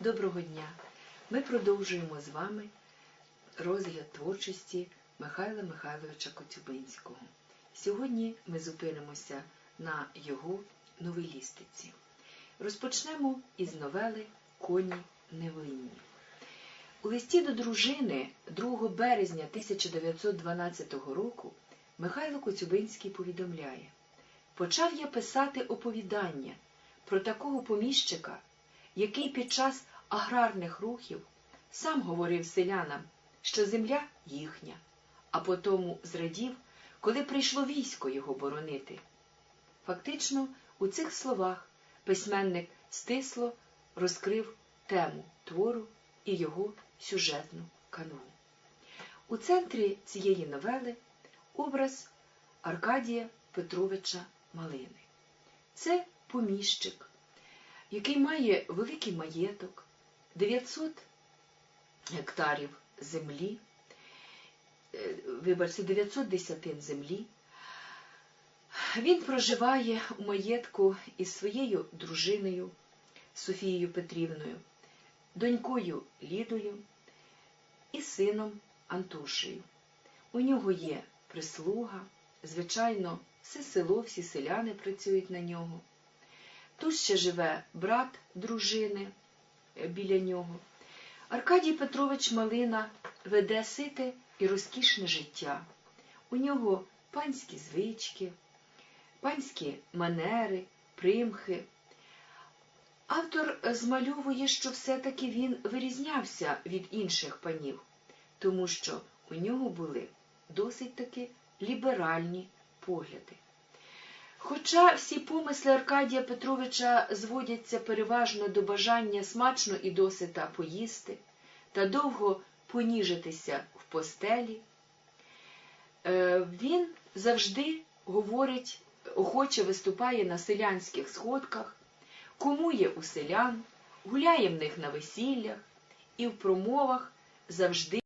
Доброго дня! Ми продовжуємо з вами розгляд творчості Михайла Михайловича Коцюбинського. Сьогодні ми зупинимося на його новелістиці. Розпочнемо із новели Коні невинні. У листі до дружини 2 березня 1912 року Михайло Коцюбинський повідомляє Почав я писати оповідання про такого поміщика, який під час аграрних рухів сам говорив селянам, що земля їхня, а потому зрадів, коли прийшло військо його боронити. Фактично, у цих словах письменник стисло розкрив тему твору і його сюжетну канву. У центрі цієї новели образ Аркадія Петровича Малини. Це поміщик, який має великий маєток, 900 гектарів землі, е, вибачте, 900 десятин землі. Він проживає у маєтку із своєю дружиною Софією Петрівною, донькою Лідою і сином Антошею. У нього є прислуга, звичайно, все село, всі селяни працюють на нього. Тут ще живе брат дружини е, біля нього. Аркадій Петрович Малина веде сите і розкішне життя. У нього панські звички, панські манери, примхи. Автор змальовує, що все-таки він вирізнявся від інших панів, тому що у нього були досить таки ліберальні погляди. Хоча всі помисли Аркадія Петровича зводяться переважно до бажання смачно і досита поїсти та довго поніжитися в постелі, е, він завжди говорить, охоче виступає на селянських сходках, кумує у селян, гуляє в них на весіллях і в промовах завжди